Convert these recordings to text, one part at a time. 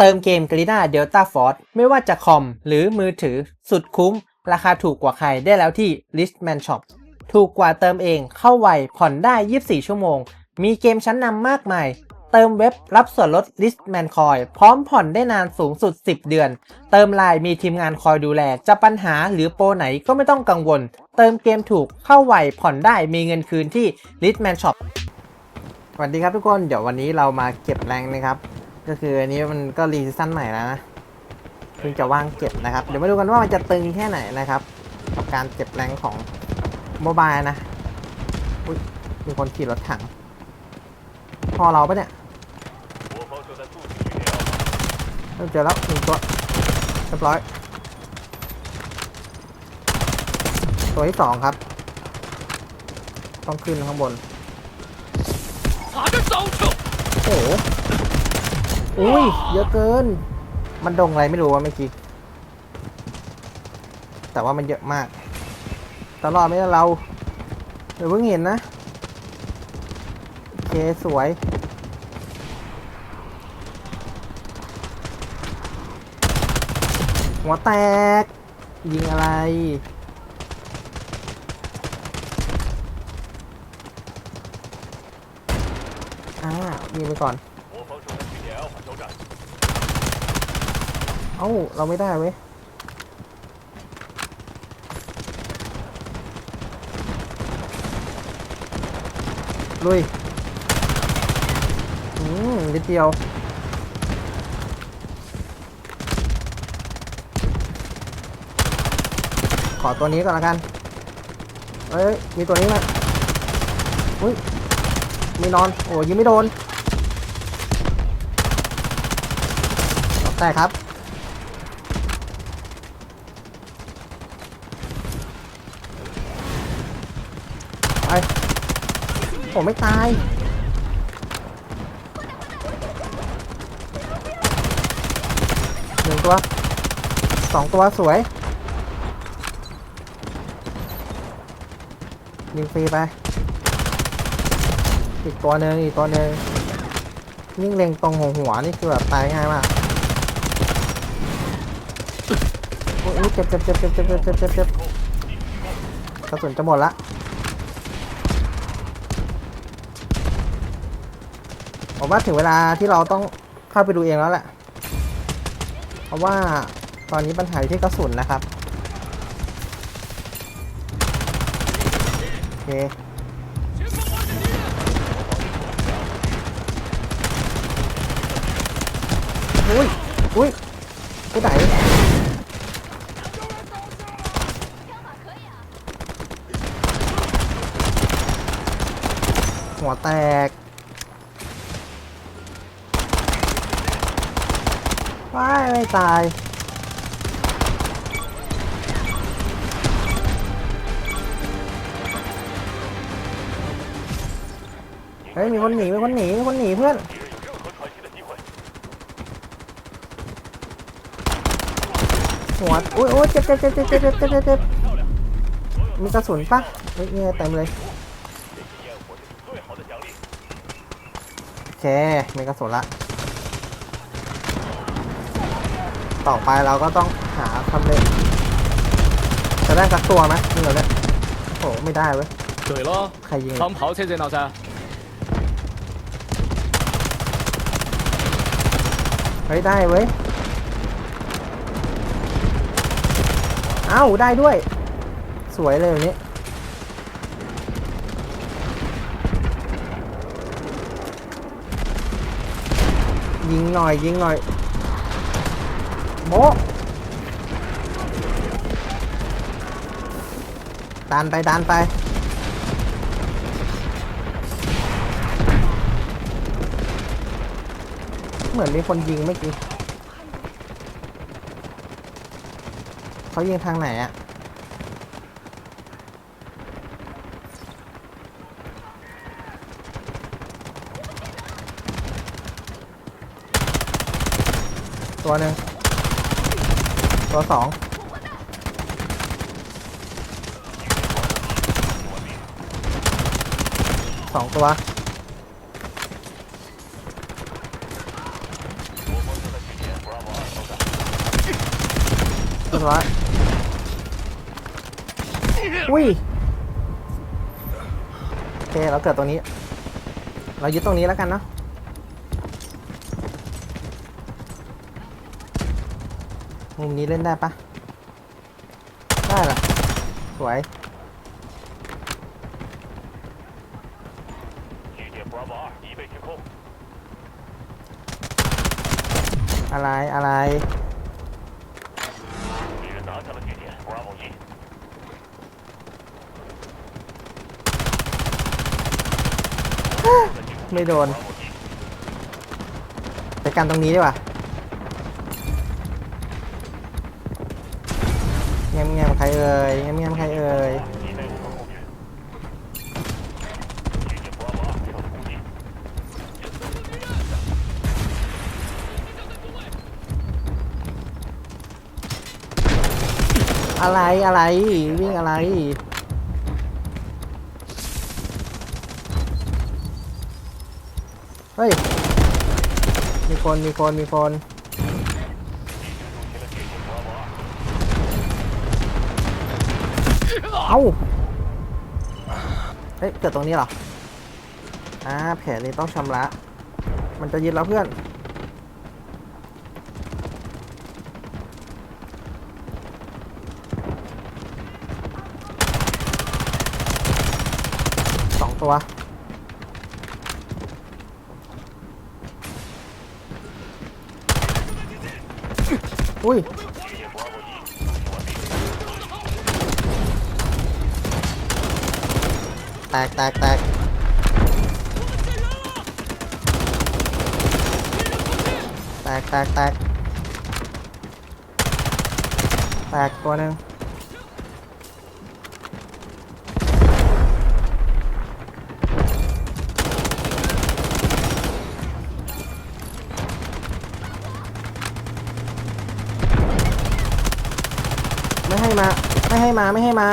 เติมเกม g r i d a Delta Force ไม่ว่าจะคอมหรือมือถือสุดคุ้ม ราคาถูกกว่าใครได้แล้วที่ Listman Shop ถูกกว่าเติมเองเข้าไวผ่อนได้ 24 ชั่วโมง มีเกมชั้นนำมากมาย เติมเว็บรับส่วนลด Listman Coin พร้อมผ่อนได้นานสูงสุด 10 เดือน เติมไลน์มีทีมงานคอยดูแล จะปัญหาหรือโปรไหนก็ไม่ต้องกังวล เติมเกมถูกเข้าไวผ่อนได้มีเงินคืนที่ Listman Shop สวัสดีครับทุกคน เดี๋ยววันนี้เรามาเก็บแรงนะครับ ก็คืออันนี้มันก็รีซันใหม่แล้วนะเพิ่งจะว่างเจ็บนะครับ เดี๋ยวมาดูกันว่ามันจะตึงแค่ไหนนะครับ กับการเจ็บแรงของโมบายนะอุ้ยมีคนขี่รถถัง พอเราปะเนี่ยเจอแล้วหนึ่งตัวเรียบร้อย ตัวที่สองครับ ต้องขึ้นข้างบนโอ้ อุ้ย เยอะเกิน มันดงอะไรไม่รู้ว่าเมื่อกี้ แต่ว่ามันเยอะมาก ตลอดไม่ได้เราเดี๋ยวเพิ่งเห็นนะ โอเค สวย หัวแตก ยิงอะไรอ่ายิงไปก่อน เอ้า เราไม่ได้เว้ยลุย อืมนิดเดียวขอตัวนี้ก่อนละกันเอ้ย มีตัวนี้ไหมอุ้ยมีนอน โอ้ยิงไม่โดน แต่ครับ ไปผมไม่ตาย หนึ่งตัว สองตัวสวย ยิงฟรีไป อีกตัวหนึ่งอีกตัวหนึ่งยิ่งเล็งตรงหัวหัวนี่คือแบบตายง่ายมากโอ้ยเจ็บเจ็บเจ็บเจ็บเจ็บเจ็บเจ็บกระสุนจะหมดละ ผมว่าถึงเวลาที่เราต้องเข้าไปดูเองแล้วแหละ เพราะว่าตอนนี้ปัญหาอยู่ที่กระสุนนะครับ โอเคอุ้ยอุ้ยไปไหนหัวแตก ไม่ตาย เฮ้ย มีคนหนี มีคนหนี มีคนหนีเพื่อน หัวอุ้ยอุ้ยเจ็บเจ็บเจ็บเจ็บเจ็บเจ็บมีกระสุนปะเฮ้ยเต็มเลยโอเค มีกระสุนละ ต่อไปเราก็ต้องหาทำเลจะได้สักตัวไหมนี่เหรอเนี่ยโอ้โหไม่ได้เว้ย 对了， ใครยิง 长跑车热闹噻。 เฮ้ยได้เว้ย เอ้าได้ด้วย สวยเลยแบบนี้ ยิงหน่อยยิงหน่อย โมดันไปดันไป เหมือนมีคนยิงเมื่อกี้เขายิงทางไหนอะตัวหนึ่ง ตัวสองสองตัวตัวอุ้ยโอเคเราเกิดตรงนี้ เรายึดตรงนี้แล้วกันเนาะ มุมนี้เล่นได้ปะได้ละสวย 据点 Bravo 二已被制空， อะไรอะไร 敌人拿下了据点 Bravo 一。 ไม่โดน Bravo 一， ไปกันตรงนี้ดีกว่า งมแงมใครเอ่ยแงมแงมใครเอ่ยอะไรอะไรวิ่งอะไรเฮ้ยมีคนมีคนมีคน เอ้า เฮ้ย เกิดตรงนี้เหรอ อ่า แผลนี้ต้องชำระ มันจะยึดแล้วเพื่อน สองตัวอุ้ย แตกแตกแตกแตกแตกแตกแตกตัวหนึ่งไม่ให้มา ไม่ให้มา ไม่ให้มา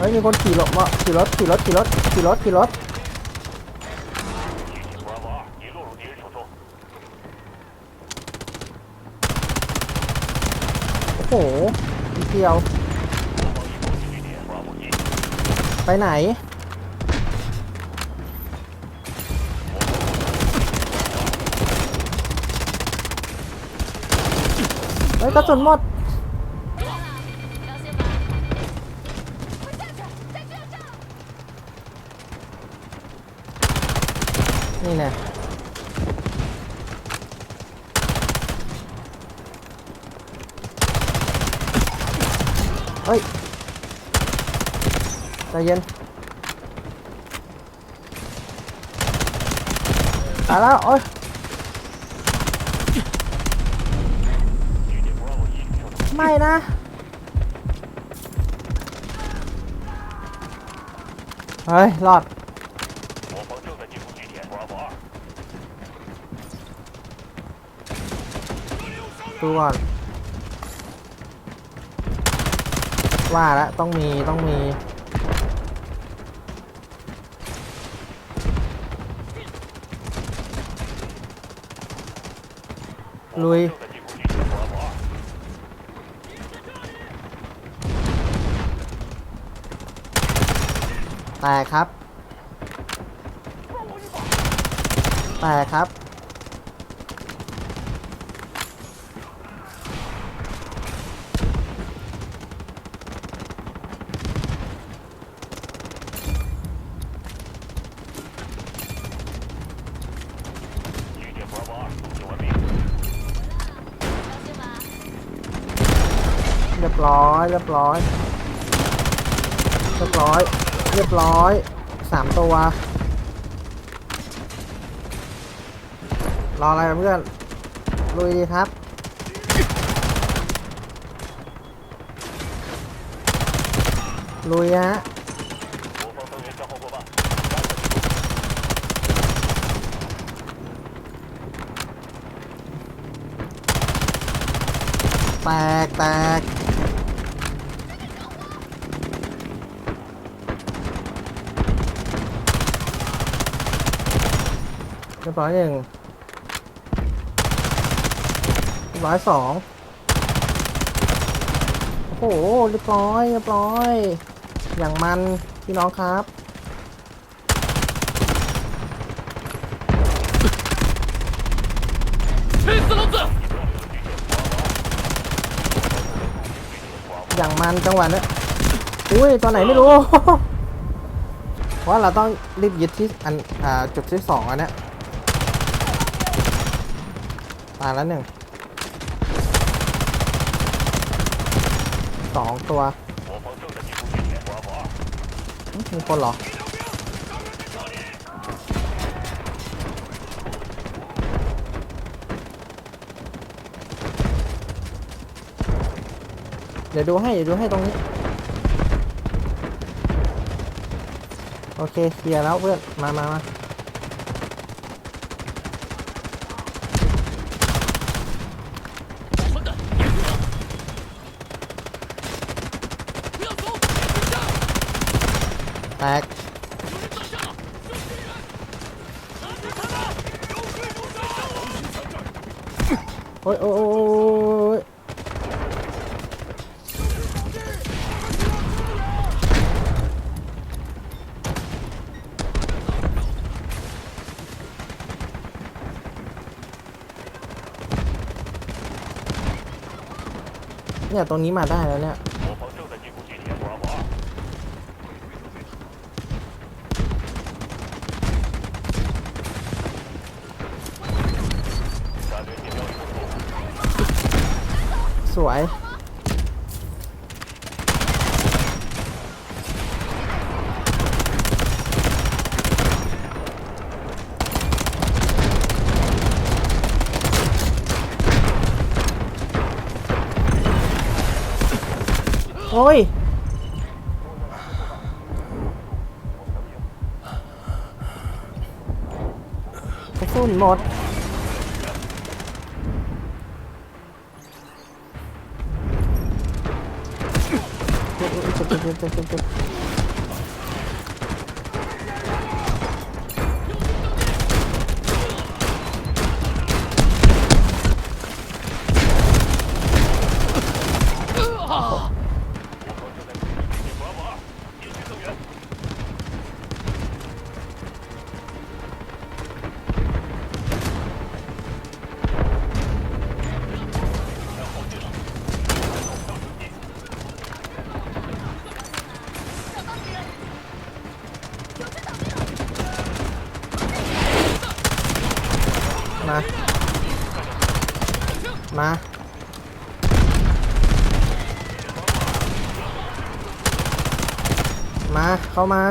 เฮ้ยมีคนขี่รถมาขี่รถขี่รถขี่รถขี่รถขี่รถโอ้โหนิเดียว ไปไหนเฮ้ยกระสุนหมด นี่แหละเฮ้ยใจเย็นตายแล้วโอ้ยไม่นะเฮ้ยรอด สู้ก่อน ว่าแล้วต้องมีต้องมี ลุย แต่ครับ แต่ครับ เรียบร้อย เรียบร้อย เรียบร้อย เรียบร้อย สามตัว รออะไรเพื่อน ลุยดีครับ ลุยฮะแตกแตก รียบร้อยหนึ่งเรียบร้อยสองโหเรียบร้อยเรียบร้อย อย่างมันพี่น้องครับอย่างมันจังหวะเนี้ยอุ้ยตัวไหนไม่รู้ เพราะเราต้องรีบยึดที่อันอ่าจุดที่สองอันเนี้ย ตายแล้วหนึ่งสองตัวมีคนเหรอเดี๋ยวดูให้ เดี๋ยวดูให้ตรงนี้ โอเคเคลียร์แล้วเพื่อน มามามา แตกโอ้ยโอ้ยโอ้ยโอ้ยเนี่ยตรงนี้มาได้แล้วเนี่ย โอ้ย กระสุนหมด เจ็บเจ็บเจ็บเจ็บ มา มา มา เข้ามา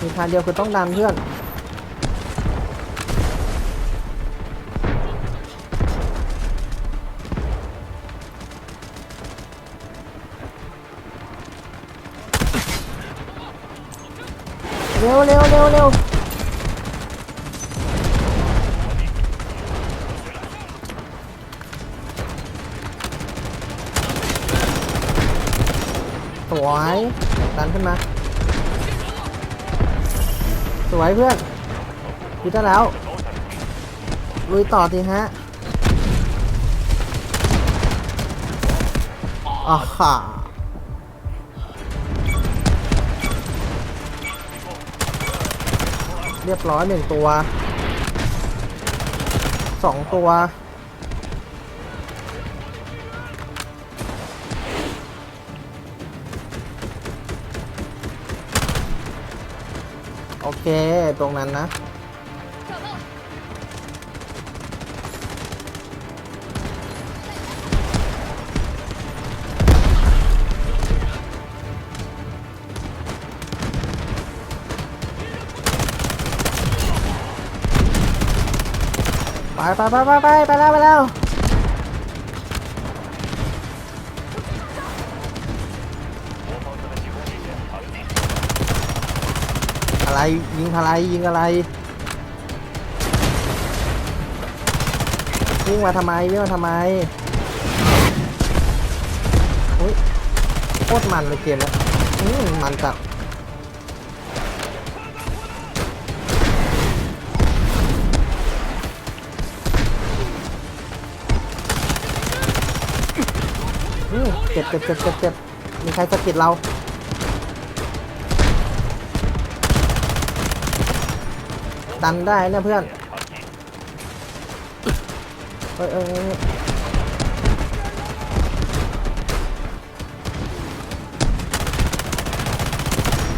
มีทางเดียวคือต้องดันเพื่อน เร็วเร็วเร็วเร็วสวยดันขึ้นมา สวยเพื่อนพิดได้แล้ว ลุยต่อทีฮะอ่าฮ่า เรียบร้อยหนึ่งตัวสองตัว โอเค ตรงนั้นนะ ไปไปไปไปไปแล้วไปแล้วอะไรยิงอะไรยิงอะไรวิ่งมาทำไมวิ่งมาทำไมอุ้ยโคตรมันเลยเกมเนี้ยอืมมันจัด เจ็บเจ็บเจ็บเจ็บเจ็บมีใครสะกิดเรา ดันได้นะเพื่อนเอ้ยเอ้ยเอ้ย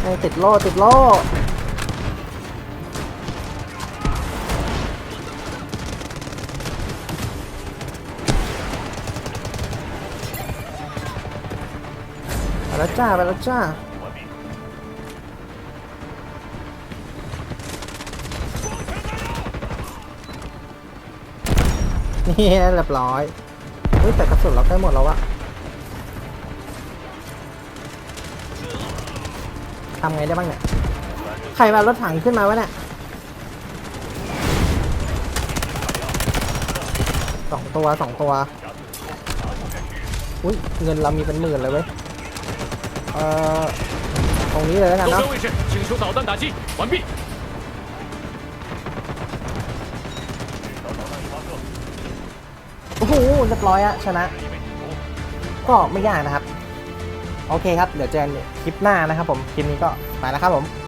เอ้ยติดโล่ติดโล่ แล้วจ้าไปแล้วจ้า。นี่เรียบร้อยเฮ้ยแต่กระสุนเราใกล้หมดแล้วอะทำไงได้บ้างเนี่ย ใครมารถถังขึ้นมาวะเนี่ยสองตัวสองตัว อุ้ยเงินเรามีเป็นหมื่นเลยเว้ย เอ่อ ตรงนี้เลยแล้วกัน 周 เนาะ 边卫士，请出导弹打击，完毕。 โอ้โหเรียบร้อยอะชนะ ก็ไม่ยากนะครับ โอเคครับ เดี๋ยวเจอกันคลิปหน้านะครับผม คลิปนี้ก็ไปแล้วครับผม